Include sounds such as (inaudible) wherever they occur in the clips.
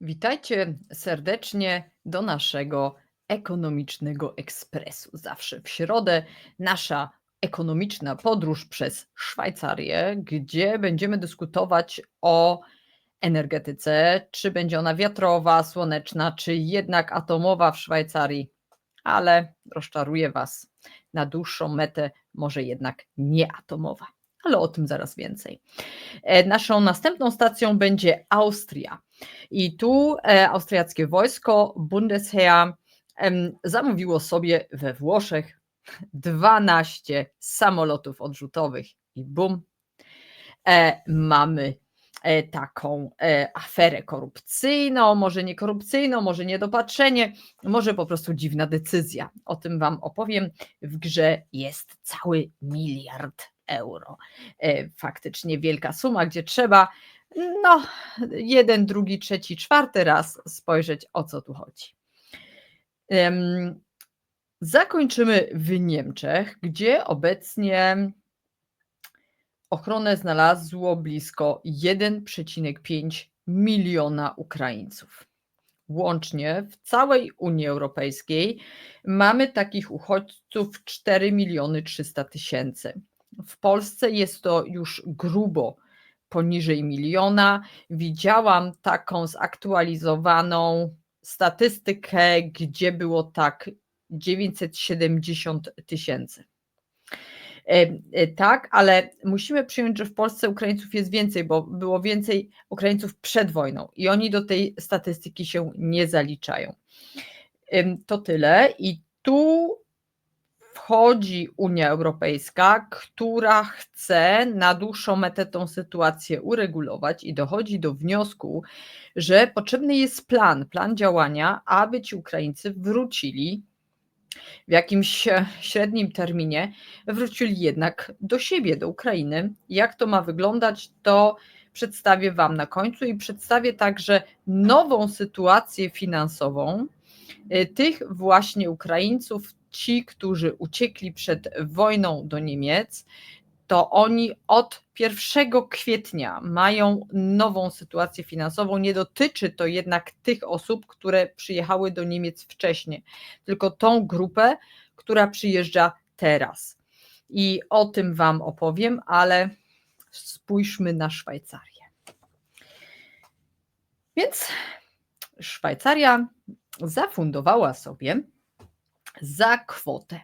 Witajcie serdecznie do naszego ekonomicznego ekspresu. Zawsze w środę nasza ekonomiczna podróż przez Szwajcarię, gdzie będziemy dyskutować o energetyce, czy będzie ona wiatrowa, słoneczna, czy jednak atomowa w Szwajcarii, ale rozczaruję Was. Na dłuższą metę może jednak nie atomowa, ale o tym zaraz więcej. E, Naszą następną stacją będzie Austria. I tu e, austriackie wojsko, Bundesheer, zamówiło sobie we Włoszech 12 samolotów odrzutowych i bum, e, mamy e, taką aferę korupcyjną, może nie korupcyjną, może niedopatrzenie, może po prostu dziwna decyzja. O tym Wam opowiem. W grze jest cały miliard euro. Faktycznie wielka suma, gdzie trzeba no, jeden, drugi, trzeci, czwarty raz spojrzeć, o co tu chodzi. Zakończymy w Niemczech, gdzie obecnie ochronę znalazło blisko 1,5 miliona Ukraińców. Łącznie w całej Unii Europejskiej mamy takich uchodźców 4 miliony 300 tysięcy. W Polsce jest to już grubo poniżej miliona. Widziałam taką zaktualizowaną statystykę, gdzie było tak 970 tysięcy. E, e, Tak, ale musimy przyjąć, że w Polsce Ukraińców jest więcej, bo było więcej Ukraińców przed wojną i oni do tej statystyki się nie zaliczają. Ym, To tyle. I tu wchodzi Unia Europejska, która chce na dłuższą metę tą sytuację uregulować i dochodzi do wniosku, że potrzebny jest plan, plan działania, aby ci Ukraińcy wrócili w jakimś e, średnim terminie, wrócili jednak do siebie, do Ukrainy. Jak to ma wyglądać, to przedstawię Wam na końcu i przedstawię także nową sytuację finansową y, tych właśnie Ukraińców, ci, którzy uciekli przed wojną do Niemiec, to oni od 1 kwietnia mają nową sytuację finansową. Nie dotyczy to jednak tych osób, które przyjechały do Niemiec wcześniej, tylko tą grupę, która przyjeżdża teraz. I o tym Wam opowiem, ale spójrzmy na Szwajcarię. Więc Szwajcaria zafundowała sobie za kwotę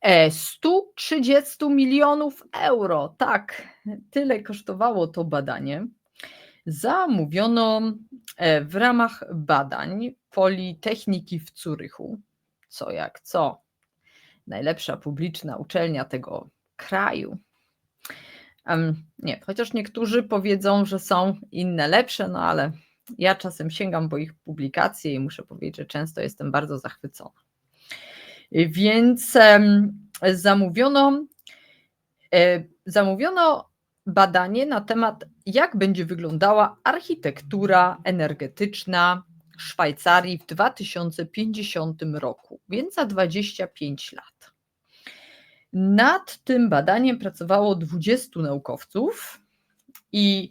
e, 130 milionów euro. Tak, tyle kosztowało to badanie. Zamówiono e, w ramach badań Politechniki w Curychu. Co jak co? Najlepsza publiczna uczelnia tego kraju. Nie, chociaż niektórzy powiedzą, że są inne lepsze, no ale ja czasem sięgam po ich publikacje i muszę powiedzieć, że często jestem bardzo zachwycona. Więc zamówiono, e, zamówiono badanie na temat, jak będzie wyglądała architektura energetyczna Szwajcarii w 2050 roku, więc za 25 lat. Nad tym badaniem pracowało 20 naukowców i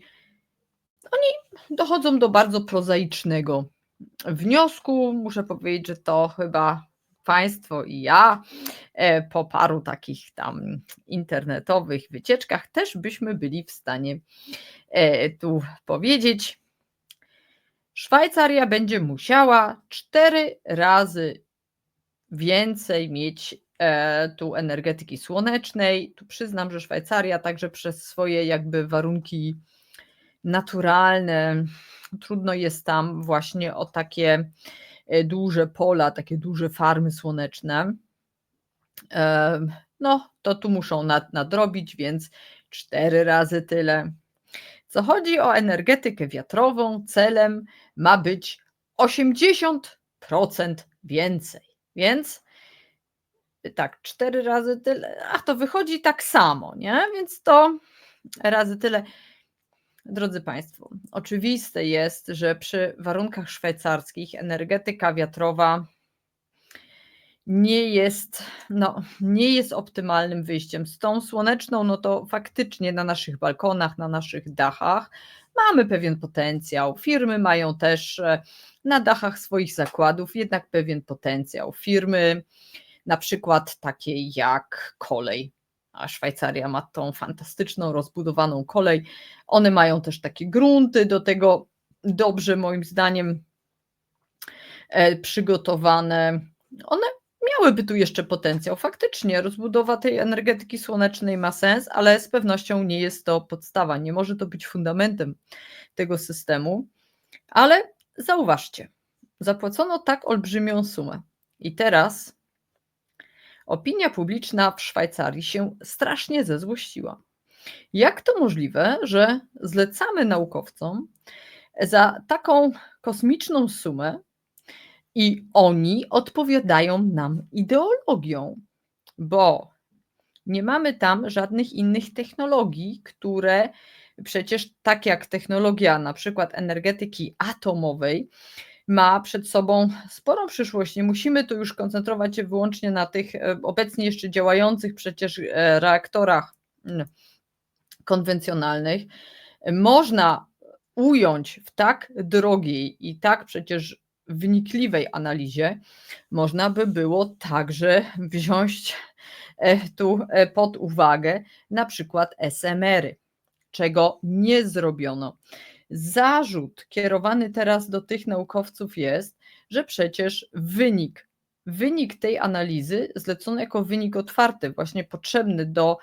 oni dochodzą do bardzo prozaicznego wniosku. Muszę powiedzieć, że to chyba Państwo i ja e, po paru takich tam internetowych wycieczkach też byśmy byli w stanie e, tu powiedzieć. Szwajcaria będzie musiała cztery razy więcej mieć e, tu energetyki słonecznej. Tu przyznam, że Szwajcaria także przez swoje jakby warunki naturalne, trudno jest tam właśnie o takie duże pola, takie duże farmy słoneczne. No, to tu muszą nad, nadrobić, więc cztery razy tyle. Co chodzi o energetykę wiatrową, celem ma być 80% więcej. Więc tak, cztery razy tyle, ach, to wychodzi tak samo, nie? Więc to razy tyle. Drodzy Państwo, oczywiste jest, że przy warunkach szwajcarskich energetyka wiatrowa nie jest, no, nie jest optymalnym wyjściem. Z tą słoneczną, no to faktycznie na naszych balkonach, na naszych dachach mamy pewien potencjał. Firmy mają też e, na dachach swoich zakładów jednak pewien potencjał. Firmy, na przykład takie jak kolej, a Szwajcaria ma tą fantastyczną, rozbudowaną kolej. One mają też takie grunty do tego dobrze, moim zdaniem, e, przygotowane. One miałyby tu jeszcze potencjał. Faktycznie, rozbudowa tej energetyki słonecznej ma sens, ale z pewnością nie jest to podstawa, nie może to być fundamentem tego systemu. Ale zauważcie, zapłacono tak olbrzymią sumę. I teraz opinia publiczna w Szwajcarii się strasznie zezłościła. Jak to możliwe, że zlecamy naukowcom za taką kosmiczną sumę i oni odpowiadają nam ideologią, bo nie mamy tam żadnych innych technologii, które przecież tak jak technologia na przykład energetyki atomowej, ma przed sobą sporą przyszłość. Nie musimy tu już koncentrować się wyłącznie na tych e, obecnie jeszcze działających przecież e, reaktorach mm, konwencjonalnych. Można ująć w tak drogiej i tak przecież wnikliwej analizie, można by było także wziąć e, tu pod uwagę na przykład SMR-y, czego nie zrobiono. Zarzut kierowany teraz do tych naukowców jest, że przecież wynik, wynik tej analizy zlecony jako wynik otwarty, właśnie potrzebny do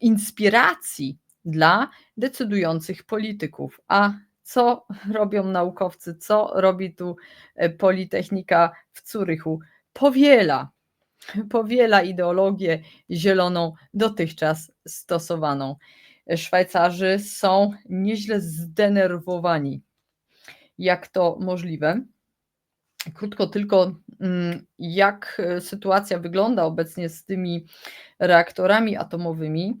inspiracji dla decydujących polityków. A co robią naukowcy, co robi tu e, Politechnika w Curychu? Powiela, powiela ideologię zieloną dotychczas stosowaną. Szwajcarzy są nieźle zdenerwowani. Jak to możliwe? Krótko tylko, mm, jak sytuacja wygląda obecnie z tymi reaktorami atomowymi.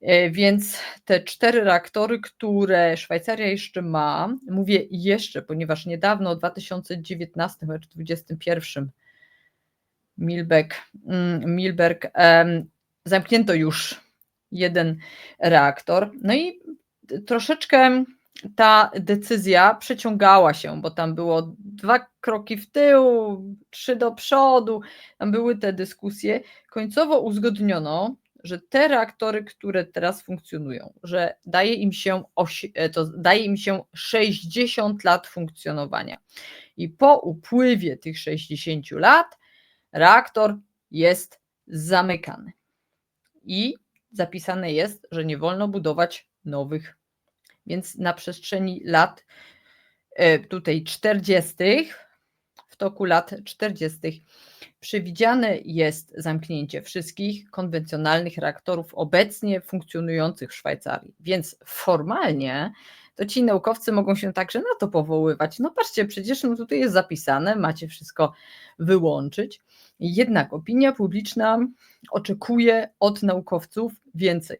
E, więc te cztery reaktory, które Szwajcaria jeszcze ma, mówię jeszcze, ponieważ niedawno, w 2019 czy 2021, Milberg, mm, Milberg zamknięto już jeden reaktor. No i troszeczkę ta decyzja przeciągała się, bo tam było dwa kroki w tył, trzy do przodu, tam były te dyskusje. Końcowo uzgodniono, że te reaktory, które teraz funkcjonują, że daje im się, e, to daje im się 60 lat funkcjonowania. I po upływie tych 60 lat reaktor jest zamykany. I zapisane jest, że nie wolno budować nowych. Więc na przestrzeni lat e, tutaj 40., w toku lat 40., przewidziane jest zamknięcie wszystkich konwencjonalnych reaktorów obecnie funkcjonujących w Szwajcarii. Więc formalnie to ci naukowcy mogą się także na to powoływać. No patrzcie, przecież no tutaj jest zapisane, macie wszystko wyłączyć. Jednak opinia publiczna oczekuje od naukowców więcej.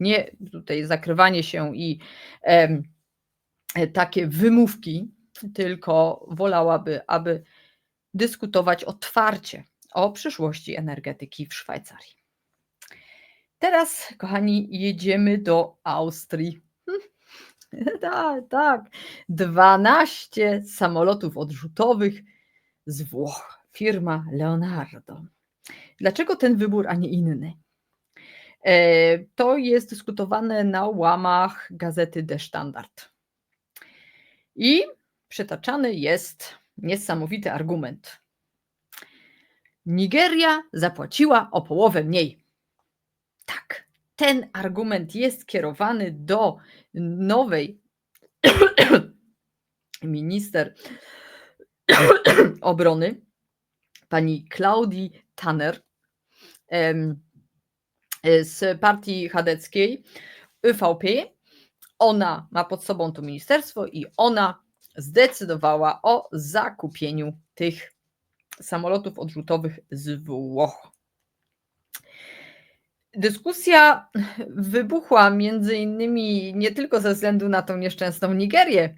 Nie tutaj zakrywanie się i e, takie wymówki, tylko wolałaby, aby dyskutować otwarcie o przyszłości energetyki w Szwajcarii. Teraz, kochani, jedziemy do Austrii. (laughs) tak, tak. 12 samolotów odrzutowych z Włoch firma Leonardo. Dlaczego ten wybór, a nie inny? E, to jest dyskutowane na łamach gazety De Standard. I przytaczany jest niesamowity argument. Nigeria zapłaciła o połowę mniej. Tak, ten argument jest kierowany do nowej (coughs) minister (coughs) obrony pani Klaudii Tanner z partii chadeckiej ÖVP. Ona ma pod sobą to ministerstwo i ona zdecydowała o zakupieniu tych samolotów odrzutowych z Włoch. Dyskusja wybuchła między innymi nie tylko ze względu na tą nieszczęsną Nigerię,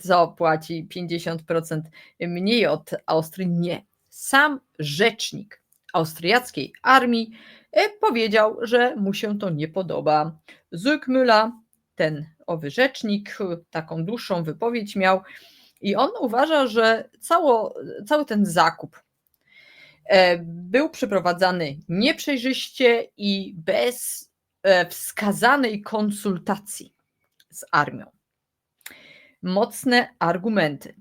co płaci 50% mniej od Austrii. Nie, sam rzecznik austriackiej armii e, powiedział, że mu się to nie podoba. Zygmüller, ten owy rzecznik taką dłuższą wypowiedź miał i on uważa, że cało, cały ten zakup e, był przeprowadzany nieprzejrzyście i bez e, wskazanej konsultacji z armią. Mocne argumenty.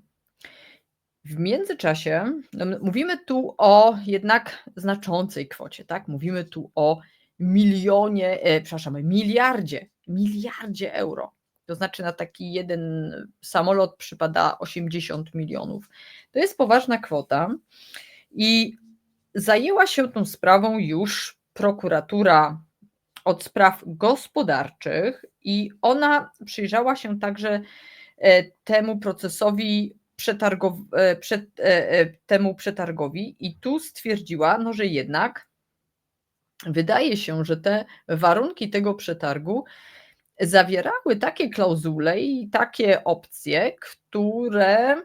W międzyczasie no, mówimy tu o jednak znaczącej kwocie, tak? Mówimy tu o milionie, e, przepraszam, miliardzie, miliardzie euro. To znaczy na taki jeden samolot przypada 80 milionów. To jest poważna kwota i zajęła się tą sprawą już prokuratura od spraw gospodarczych i ona przyjrzała się także e, temu procesowi przetargow, e, przed, e, temu przetargowi i tu stwierdziła, no, że jednak wydaje się, że te warunki tego przetargu zawierały takie klauzule i takie opcje, które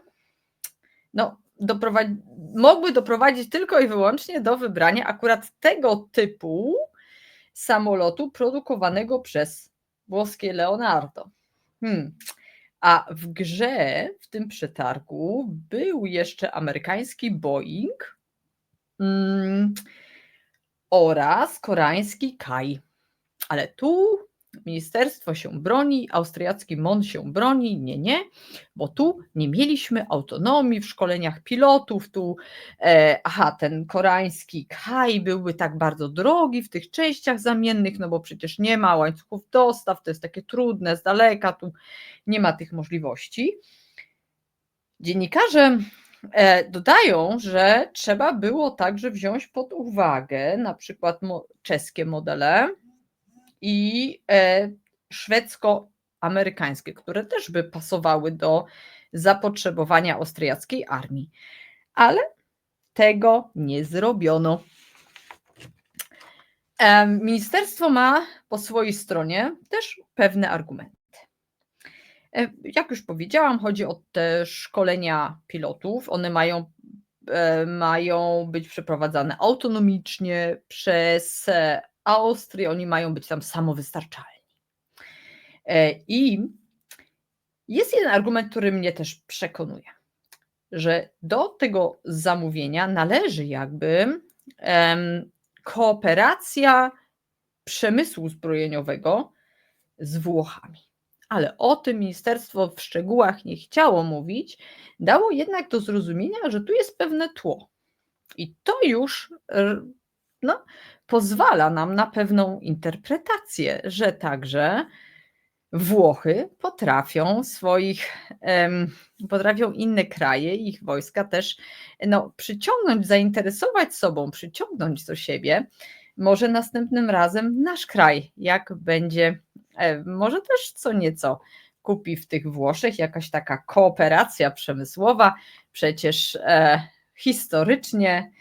no, doprowadzi, mogły doprowadzić tylko i wyłącznie do wybrania akurat tego typu samolotu produkowanego przez włoskie Leonardo. Hmm. A w grze, w tym przetargu, był jeszcze amerykański Boeing hmm, oraz koreański Kai. Ale tu Ministerstwo się broni, austriacki MON się broni, nie, nie, bo tu nie mieliśmy autonomii w szkoleniach pilotów, tu, e, aha, ten koreański Kai byłby tak bardzo drogi w tych częściach zamiennych, no bo przecież nie ma łańcuchów dostaw, to jest takie trudne, z daleka, tu nie ma tych możliwości. Dziennikarze e, dodają, że trzeba było także wziąć pod uwagę na przykład czeskie modele, i e, szwedzko-amerykańskie, które też by pasowały do zapotrzebowania austriackiej armii. Ale tego nie zrobiono. Ministerstwo ma po swojej stronie też pewne argumenty. E, jak już powiedziałam, chodzi o te szkolenia pilotów. One mają, e, mają być przeprowadzane autonomicznie przez Austrii, oni mają być tam samowystarczalni. E, I jest jeden argument, który mnie też przekonuje, że do tego zamówienia należy jakby kooperacja przemysłu zbrojeniowego z Włochami. Ale o tym ministerstwo w szczegółach nie chciało mówić, dało jednak do zrozumienia, że tu jest pewne tło. I to już no, pozwala nam na pewną interpretację, że także Włochy potrafią swoich, potrafią inne kraje, ich wojska też no, przyciągnąć, zainteresować sobą, przyciągnąć do siebie. Może następnym razem nasz kraj, jak będzie, e, może też co nieco kupi w tych Włoszech jakaś taka kooperacja przemysłowa. Przecież e, historycznie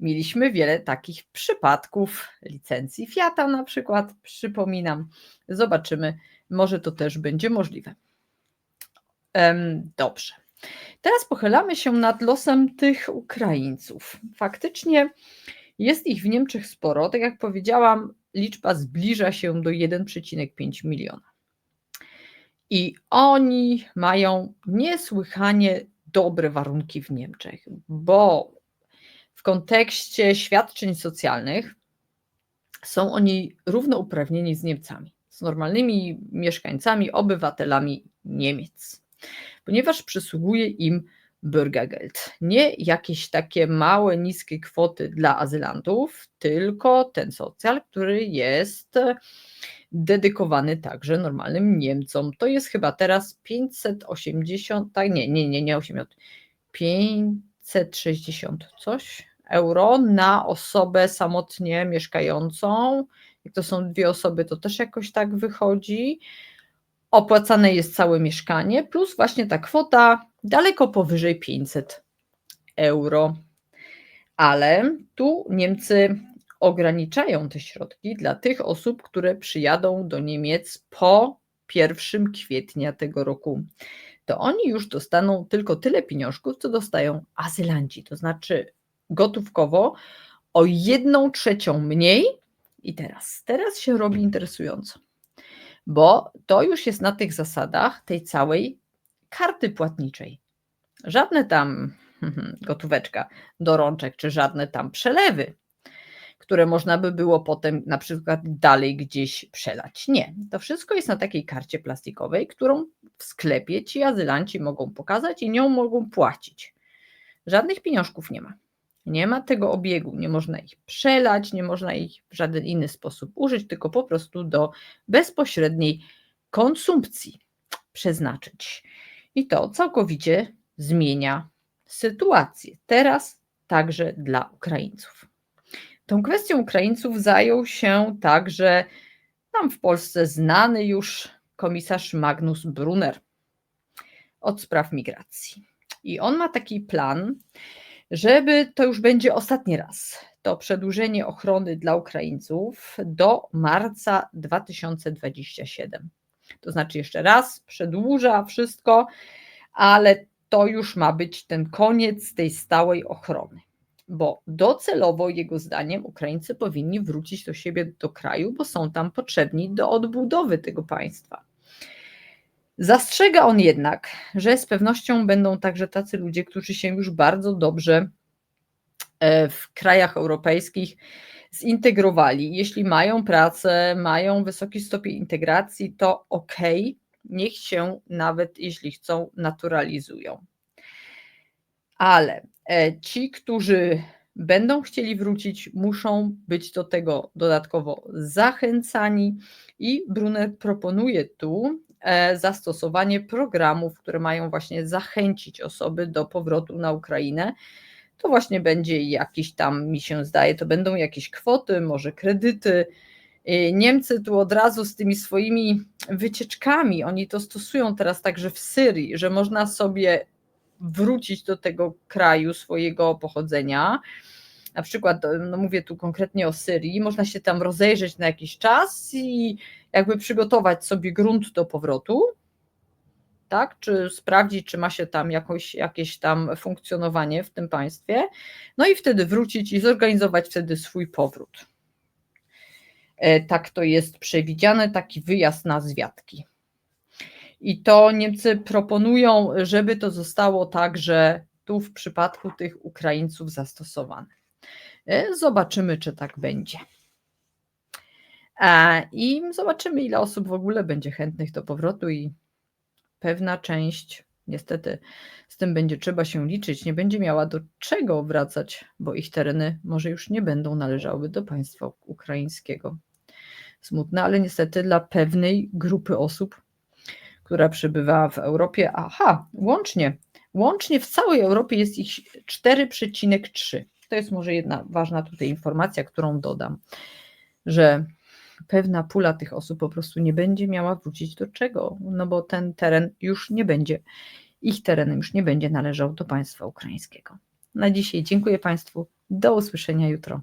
Mieliśmy wiele takich przypadków licencji Fiata na przykład, przypominam. Zobaczymy, może to też będzie możliwe. Dobrze. Teraz pochylamy się nad losem tych Ukraińców. Faktycznie jest ich w Niemczech sporo. Tak jak powiedziałam, liczba zbliża się do 1,5 miliona. I oni mają niesłychanie dobre warunki w Niemczech, bo w kontekście świadczeń socjalnych są oni równouprawnieni z Niemcami, z normalnymi mieszkańcami, obywatelami Niemiec, ponieważ przysługuje im Bürgergeld. Nie jakieś takie małe, niskie kwoty dla azylantów, tylko ten socjal, który jest dedykowany także normalnym Niemcom. To jest chyba teraz 580, tak nie, nie, nie, nie 80, 560 coś, euro na osobę samotnie mieszkającą. Jak to są dwie osoby, to też jakoś tak wychodzi. Opłacane jest całe mieszkanie, plus właśnie ta kwota daleko powyżej 500 euro. Ale tu Niemcy ograniczają te środki dla tych osób, które przyjadą do Niemiec po 1 kwietnia tego roku. To oni już dostaną tylko tyle pieniążków, co dostają azylanci, to znaczy gotówkowo o jedną trzecią mniej. I teraz, teraz się robi interesująco, bo to już jest na tych zasadach tej całej karty płatniczej. Żadne tam (laughs) gotóweczka do rączek, czy żadne tam przelewy, które można by było potem na przykład dalej gdzieś przelać. Nie, to wszystko jest na takiej karcie plastikowej, którą w sklepie ci azylanci mogą pokazać i nią mogą płacić. Żadnych pieniążków nie ma. Nie ma tego obiegu, nie można ich przelać, nie można ich w żaden inny sposób użyć, tylko po prostu do bezpośredniej konsumpcji przeznaczyć. I to całkowicie zmienia sytuację. Teraz także dla Ukraińców. Tą kwestią Ukraińców zajął się także tam w Polsce znany już komisarz Magnus Brunner od spraw migracji. I on ma taki plan, żeby to już będzie ostatni raz to przedłużenie ochrony dla Ukraińców do marca 2027. To znaczy jeszcze raz przedłuża wszystko, ale to już ma być ten koniec tej stałej ochrony. Bo docelowo, jego zdaniem, Ukraińcy powinni wrócić do siebie, do kraju, bo są tam potrzebni do odbudowy tego państwa. Zastrzega on jednak, że z pewnością będą także tacy ludzie, którzy się już bardzo dobrze e, w krajach europejskich zintegrowali. Jeśli mają pracę, mają wysoki stopień integracji, to ok, niech się nawet jeśli chcą, naturalizują. Ale e, ci, którzy będą chcieli wrócić, muszą być do tego dodatkowo zachęcani i Brunner proponuje tu zastosowanie programów, które mają właśnie zachęcić osoby do powrotu na Ukrainę. To właśnie będzie jakiś tam, mi się zdaje, to będą jakieś kwoty, może kredyty, Niemcy tu od razu z tymi swoimi wycieczkami, oni to stosują teraz także w Syrii, że można sobie wrócić do tego kraju swojego pochodzenia. Na przykład, no mówię tu konkretnie o Syrii, można się tam rozejrzeć na jakiś czas i jakby przygotować sobie grunt do powrotu, tak? Czy sprawdzić, czy ma się tam jakoś, jakieś tam funkcjonowanie w tym państwie, no i wtedy wrócić i zorganizować wtedy swój powrót. E, tak to jest przewidziane, taki wyjazd na zwiadki. I to Niemcy proponują, żeby to zostało także tu w przypadku tych Ukraińców zastosowane. E, zobaczymy, czy tak będzie. I zobaczymy, ile osób w ogóle będzie chętnych do powrotu, i pewna część, niestety, z tym będzie trzeba się liczyć, nie będzie miała do czego wracać, bo ich tereny może już nie będą należały do państwa ukraińskiego smutne, ale niestety dla pewnej grupy osób, która przebywa w Europie, aha, łącznie, łącznie w całej Europie jest ich 4,3. To jest może jedna ważna tutaj informacja, którą dodam, że pewna pula tych osób po prostu nie będzie miała wrócić do czego, no bo ten teren już nie będzie, ich terenem już nie będzie należał do państwa ukraińskiego. Na dzisiaj dziękuję Państwu. Do usłyszenia jutro.